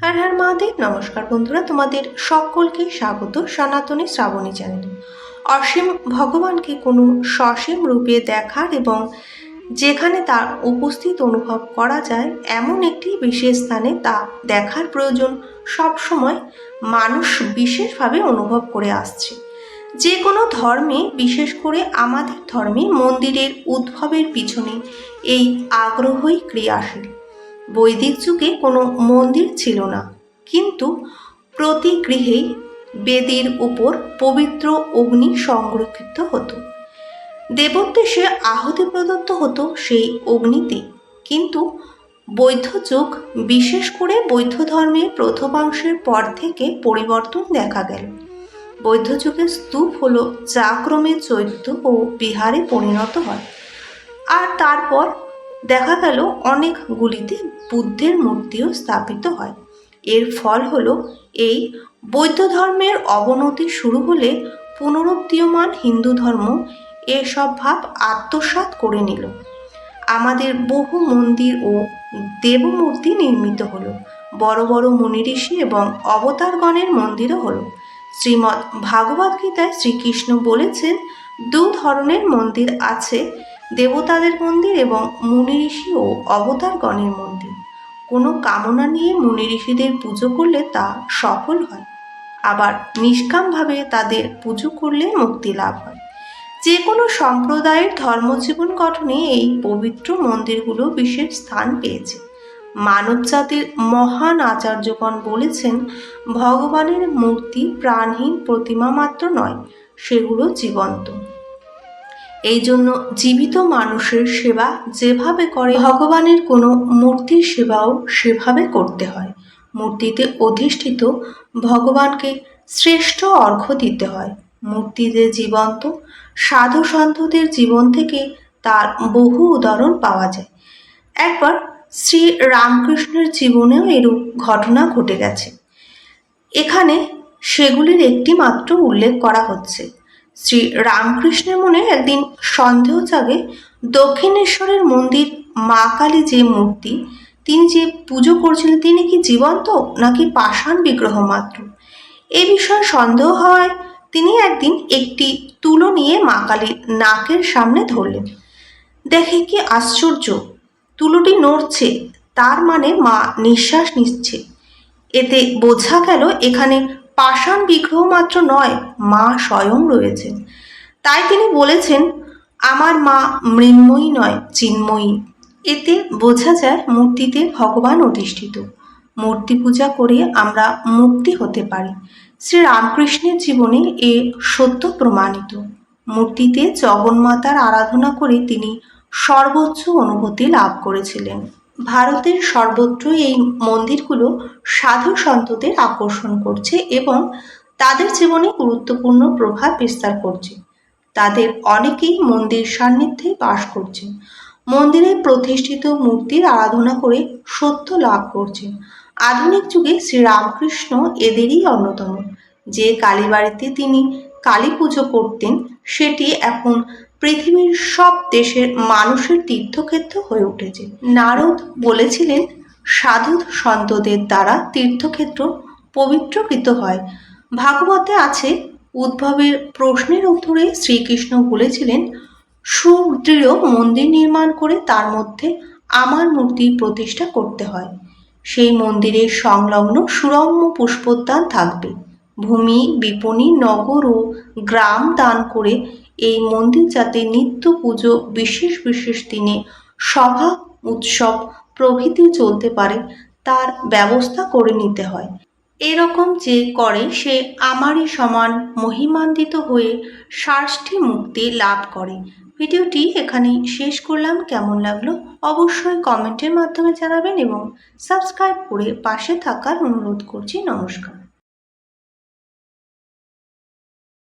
হ্যাঁ হ্যাঁ মহাদেব, নমস্কার বন্ধুরা, তোমাদের সকলকে স্বাগত সনাতনী শ্রাবণী চ্যানেলে। অসীম ভগবানকে কোনো সসীম রূপে দেখার এবং যেখানে তার উপস্থিত অনুভব করা যায়, এমন একটি বিশেষ স্থানে তা দেখার প্রয়োজন সবসময় মানুষ বিশেষভাবে অনুভব করে আসছে। যে কোনো ধর্মে, বিশেষ করে আমাদের ধর্মে মন্দিরের উদ্ভবের পিছনে এই আগ্রহই ক্রিয়াশীল। বৈদিক যুগে কোনো মন্দির ছিল না। কিন্তু প্রতি গৃহেই বেদির উপর পবিত্র অগ্নি সংরক্ষিত হতো। দেবোদ্দেশে আহুতি প্রদত্ত হতো সেই অগ্নিতে। কিন্তু বৌদ্ধ যুগ, বিশেষ করে বৌদ্ধ ধর্মের প্রথমাংশের পর থেকে পরিবর্তন দেখা গেল। বৌদ্ধ যুগের স্তূপ হল যা ক্রমে চৈত্য ও বিহারে পরিণত হয়। আর তারপর দেখা গেল অনেকগুলিতে বুদ্ধের মূর্তিও স্থাপিত হয়। এর ফল হল এই বৌদ্ধ ধর্মের অবনতি শুরু হলে পুনরুদ্দীয়মান হিন্দু ধর্ম এসব ভাব আত্মসাৎ করে নিল। আমাদের বহু মন্দির ও দেবমূর্তি নির্মিত হলো। বড় বড় মুনি ঋষি এবং অবতারগণের মন্দিরও হলো। শ্রীমৎ ভাগবত গীতায় শ্রীকৃষ্ণ বলেছেন, দু ধরনের মন্দির আছে দেবতাদের মন্দির এবং মুনি ঋষি ও অবতারগণের মন্দির। কোনো কামনা নিয়ে মুনি ঋষিদের পুজো করলে তা সফল হয়। আবার নিষ্কামভাবে তাদের পুজো করলে মুক্তি লাভ হয়। যে কোনো সম্প্রদায়ের ধর্মজীবন গঠনে এই পবিত্র মন্দিরগুলো বিশেষ স্থান পেয়েছে। মানব জাতির মহান আচার্যগণ বলেছেন, ভগবানের মূর্তি প্রাণহীন প্রতিমা মাত্র নয়, সেগুলো জীবন্ত। এই জন্য জীবিত মানুষের সেবা যেভাবে করে, ভগবানের কোনো মূর্তির সেবাও সেভাবে করতে হয়। মূর্তিতে অধিষ্ঠিত ভগবানকে শ্রেষ্ঠ অর্ঘ্য দিতে হয়। মূর্তিতে জীবন্ত, সাধু সন্তদের জীবন থেকে তার বহু উদাহরণ পাওয়া যায়। একবার শ্রী রামকৃষ্ণের জীবনেও এরূপ ঘটনা ঘটে গেছে। এখানে সেগুলির একটি মাত্র উল্লেখ করা হচ্ছে। শ্রী রামকৃষ্ণের মনে একদিন সন্দেহ জাগে দক্ষিণেশ্বরের মন্দির মা কালী যে মূর্তি, তিনি যে পুজো করছিলেন, তিনি কি জীবন্ত নাকি পাষাণ বিগ্রহ মাত্র? এ বিষয়ে সন্দেহ হওয়ায় তিনি একদিন একটি তুলো নিয়ে মা কালীর নাকের সামনে ধরলেন। দেখে কি আশ্চর্য, তুলোটি নড়ছে, তার মানে মা নিঃশ্বাস নিচ্ছে। এতে বোঝা গেল এখানে পাষাণ বিগ্রহ মাত্র নয়, মা স্বয়ং রয়েছেন। তাই তিনি বলেছেন, আমার মা মৃন্ময়ী নয়, চিন্ময়ী। এতে বোঝা যায় মূর্তিতে ভগবান অধিষ্ঠিত। মূর্তি পূজা করে আমরা মুক্তি হতে পারি। শ্রী রামকৃষ্ণের জীবনে এ সত্য প্রমাণিত। মূর্তিতে জগন্মাতার আরাধনা করে তিনি সর্বোচ্চ অনুভূতি লাভ করেছিলেন। ভারতের সর্বত্র এই মন্দিরগুলো সাধু সন্তদের আকর্ষণ করছে এবং তাদের জীবনে গুরুত্বপূর্ণ প্রভাব বিস্তার করছে। তাদের অনেকেই মন্দির সান্নিধ্যে বাস করছে। মন্দিরে প্রতিষ্ঠিত মূর্তির আরাধনা করে সত্য লাভ করছে। আধুনিক যুগে শ্রীরামকৃষ্ণ এদেরই অন্যতম। যে কালীবাড়িতে তিনি কালী পুজো করতেন, সেটি এখন পৃথিবীর সব দেশের মানুষের তীর্থক্ষেত্র হয়ে উঠেছে। নারদ বলেছিলেন সাধু সন্তদের দ্বারা তীর্থক্ষেত্র পবিত্রকৃত হয়। ভাগবতে আছে, উদ্ভবের প্রশ্নের উত্তরে শ্রীকৃষ্ণ বলেছিলেন সুদৃঢ় মন্দির নির্মাণ করে তার মধ্যে আমার মূর্তি প্রতিষ্ঠা করতে হয়। সেই মন্দিরের সংলগ্ন সুরম্য পুষ্পোদ্যান থাকবে। ভূমি, বিপণী, নগর ও গ্রাম দান করে এই মন্দির যাতে নিত্য পুজো বিশেষ বিশেষ দিনে সভা, উৎসব প্রভৃতি চলতে পারে, তার ব্যবস্থা করে নিতে হয়। এরকম যে করে সে আমারই সমান মহিমান্বিত হয়ে ষষ্ঠী মুক্তি লাভ করে। ভিডিওটি এখানেই শেষ করলাম। কেমন লাগল অবশ্যই কমেন্টের মাধ্যমে জানাবেন এবং সাবস্ক্রাইব করে পাশে থাকার অনুরোধ করছি। নমস্কার।